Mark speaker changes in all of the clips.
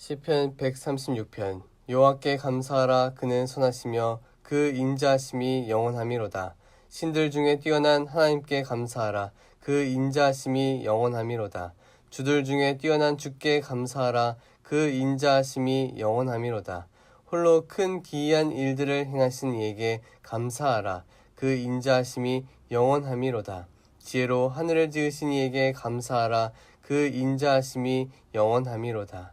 Speaker 1: 시편 136편 여호와께 감사하라 그는 선하시며 그 인자하심이 영원함이로다. 신들 중에 뛰어난 하나님께 감사하라 그 인자하심이 영원함이로다. 주들 중에 뛰어난 주께 감사하라 그 인자하심이 영원함이로다. 홀로 큰 기이한 일들을 행하신 이에게 감사하라 그 인자하심이 영원함이로다. 지혜로 하늘을 지으신 이에게 감사하라 그 인자하심이 영원함이로다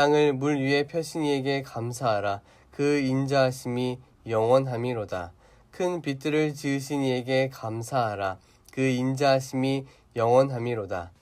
Speaker 1: 땅을 물 위에 펴신 이에게 감사하라. 그 인자하심이 영원함이로다. 큰 빛들을 지으신 이에게 감사하라. 그 인자하심이 영원함이로다.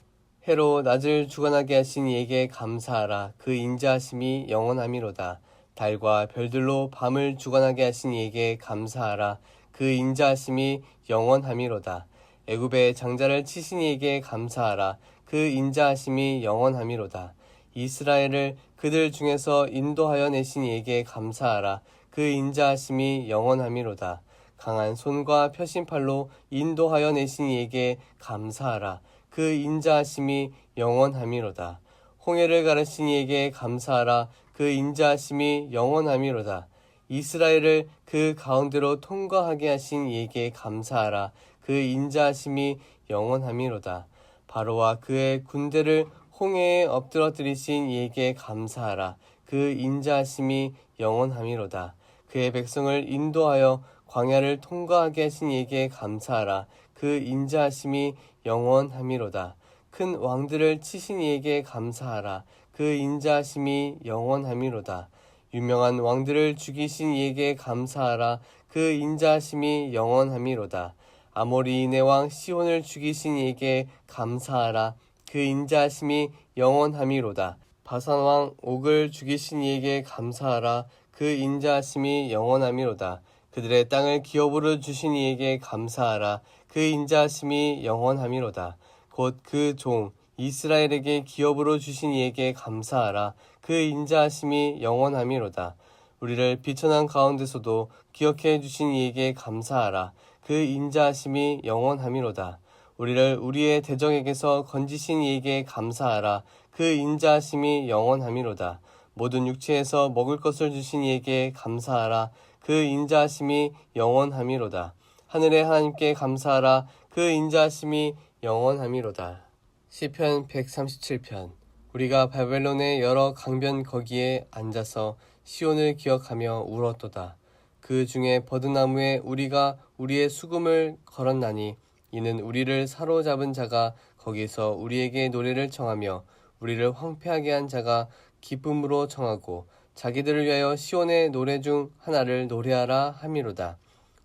Speaker 1: 해로 낮을 주관하게 하신 이에게 감사하라. 그 인자하심이 영원함이로다. 달과 별들로 밤을 주관하게 하신 이에게 감사하라. 그 인자하심이 영원함이로다. 애굽의 장자를 치신 이에게 감사하라. 그 인자하심이 영원함이로다. 이스라엘을 그들 중에서 인도하여 내신 이에게 감사하라. 그 인자하심이 영원함이로다. 강한 손과 펴신 팔로 인도하여 내신 이에게 감사하라. 그 인자하심이 영원함이로다. 홍해를 가르신 이에게 감사하라. 그 인자하심이 영원함이로다. 이스라엘을 그 가운데로 통과하게 하신 이에게 감사하라. 그 인자하심이 영원함이로다. 바로와 그의 군대를 홍해에 엎드러뜨리신 이에게 감사하라. 그 인자하심이 영원함이로다. 그의 백성을 인도하여 광야를 통과하게 하신 이에게 감사하라. 그 인자하심이 영원함이로다. 큰 왕들을 치신 이에게 감사하라. 그 인자하심이 영원함이로다. 유명한 왕들을 죽이신 이에게 감사하라. 그 인자하심이 영원함이로다. 아모리인의 왕 시온을 죽이신 이에게 감사하라 그 인자하심이 영원함이로다. 바산 왕 옥을 죽이신 이에게 감사하라. 그 인자하심이 영원함이로다. 그들의 땅을 기업으로 주신 이에게 감사하라. 그 인자하심이 영원함이로다. 곧 그 종 이스라엘에게 기업으로 주신 이에게 감사하라. 그 인자하심이 영원함이로다. 우리를 비천한 가운데서도 기억해 주신 이에게 감사하라. 그 인자하심이 영원함이로다 우리를 우리의 대적에게서 건지신 이에게 감사하라. 그 인자하심이 영원함이로다. 모든 육체에서 먹을 것을 주신 이에게 감사하라. 그 인자하심이 영원함이로다. 하늘의 하나님께 감사하라. 그 인자하심이 영원함이로다. 시편 137편. 우리가 바벨론의 여러 강변 거기에 앉아서 시온을 기억하며 울었도다. 그 중에 버드나무에 우리가 우리의 수금을 걸었나니 이는 우리를 사로잡은 자가 거기서 우리에게 노래를 청하며 우리를 황폐하게 한 자가 기쁨으로 청하고 자기들을 위하여 시온의 노래 중 하나를 노래하라 함이로다.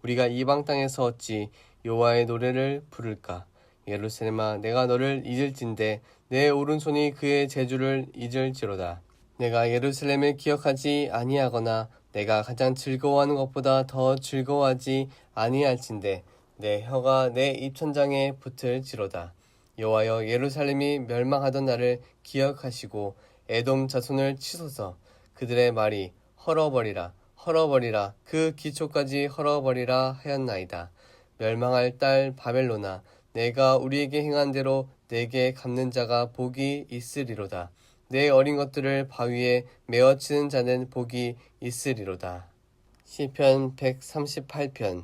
Speaker 1: 우리가 이방 땅에서 어찌 여호와의 노래를 부를까? 예루살렘아 내가 너를 잊을진데 내 오른손이 그의 제주를 잊을지로다. 내가 예루살렘을 기억하지 아니하거나 내가 가장 즐거워하는 것보다 더 즐거워하지 아니할진데 내 혀가 내 입천장에 붙을지로다. 여호와여 예루살렘이 멸망하던 날을 기억하시고 에돔 자손을 치소서 그들의 말이 헐어버리라 헐어버리라 그 기초까지 헐어버리라 하였나이다. 멸망할 딸 바벨로나 내가 우리에게 행한 대로 내게 갚는 자가 복이 있으리로다. 내 어린 것들을 바위에 메어치는 자는 복이 있으리로다. 시편 138편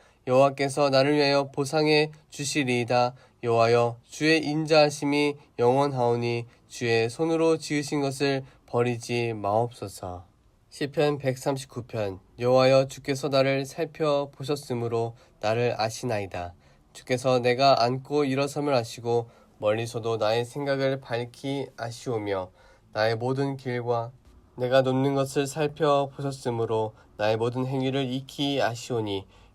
Speaker 1: 여호와께서 나를 위하여 보상해 주시리이다. 여호와여 주의 인자하심이 영원하오니 주의 손으로 지으신 것을 버리지 마옵소서. 시편 139편 여호와여 주께서 나를 살펴보셨으므로 나를 아시나이다. 주께서 내가 앉고 일어섬을 아시고 멀리서도 나의 생각을 밝히 아시오며 나의 모든 길과 내가 놓는 것을 살펴보셨으므로 나의 모든 행위를 익히 아시오니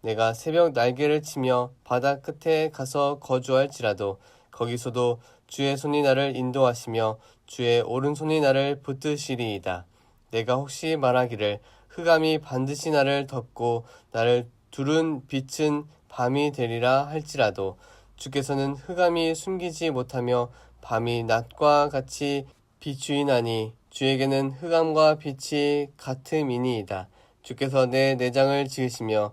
Speaker 1: 내가 새벽 날개를 치며 바다 끝에 가서 거주할지라도 거기서도 주의 손이 나를 인도하시며 주의 오른손이 나를 붙드시리이다. 내가 혹시 말하기를 흑암이 반드시 나를 덮고 나를 두른 빛은 밤이 되리라 할지라도 주께서는 흑암이 숨기지 못하며 밤이 낮과 같이 비추이나니 주에게는 흑암과 빛이 같음이니이다. 주께서 내 내장을 지으시며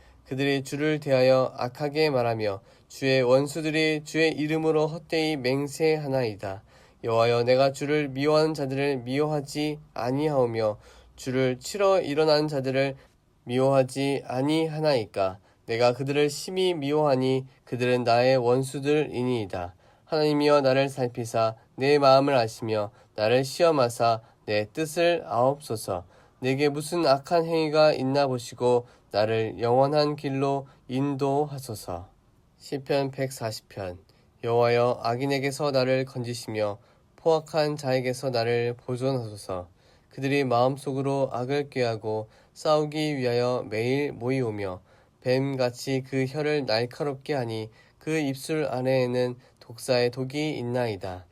Speaker 1: 그들이 주를 대하여 악하게 말하며 주의 원수들이 주의 이름으로 헛되이 맹세하나이다. 여호와여 내가 주를 미워하는 자들을 미워하지 아니하오며 주를 치러 일어나는 자들을 미워하지 아니하나이까 내가 그들을 심히 미워하니 그들은 나의 원수들이니이다. 하나님이여 나를 살피사 내 마음을 아시며 나를 시험하사 내 뜻을 아옵소서. 내게 무슨 악한 행위가 있나 보시고 나를 영원한 길로 인도하소서. 시편 140편 여호와여 악인에게서 나를 건지시며 포악한 자에게서 나를 보존하소서. 그들이 마음속으로 악을 꾀하고 싸우기 위하여 매일 모이오며 뱀같이 그 혀를 날카롭게 하니 그 입술 안에에는 독사의 독이 있나이다.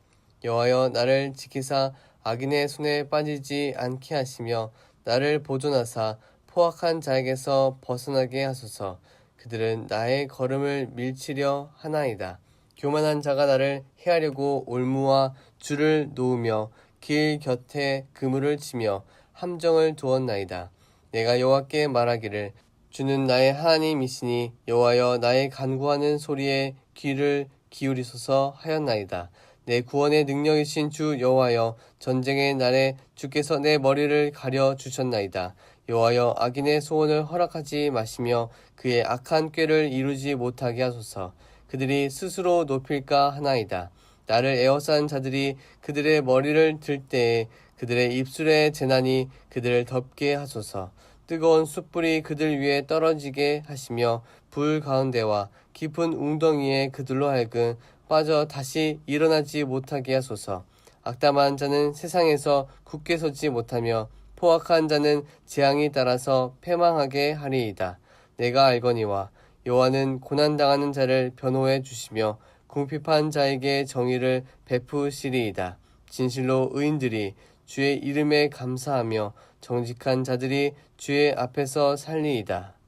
Speaker 1: 여호와여 나를 지키사 악인의 손에 빠지지 않게 하시며 나를 보존하사 포악한 자에게서 벗어나게 하소서. 그들은 나의 걸음을 밀치려 하나이다. 교만한 자가 나를 해하려고 올무와 줄을 놓으며 길 곁에 그물을 치며 함정을 두었나이다. 내가 여호와께 말하기를 주는 나의 하나님이시니 여호와여 나의 간구하는 소리에 귀를 기울이소서 하였나이다. 내 구원의 능력이신 주 여호와여 전쟁의 날에 주께서 내 머리를 가려 주셨나이다. 여호와여 악인의 소원을 허락하지 마시며 그의 악한 꾀를 이루지 못하게 하소서. 그들이 스스로 높일까 하나이다. 나를 에워싼 자들이 그들의 머리를 들 때에 그들의 입술의 재난이 그들을 덮게 하소서. 뜨거운 숯불이 그들 위에 떨어지게 하시며 불 가운데와 깊은 웅덩이에 그들로 하여금 빠져 다시 일어나지 못하게 하소서. 악담한 자는 세상에서 굳게 서지 못하며 포악한 자는 재앙이 따라서 패망하게 하리이다. 내가 알거니와 여호와는 고난당하는 자를 변호해 주시며 궁핍한 자에게 정의를 베푸시리이다. 진실로 의인들이 주의 이름에 감사하며 정직한 자들이 주의 앞에서 살리이다.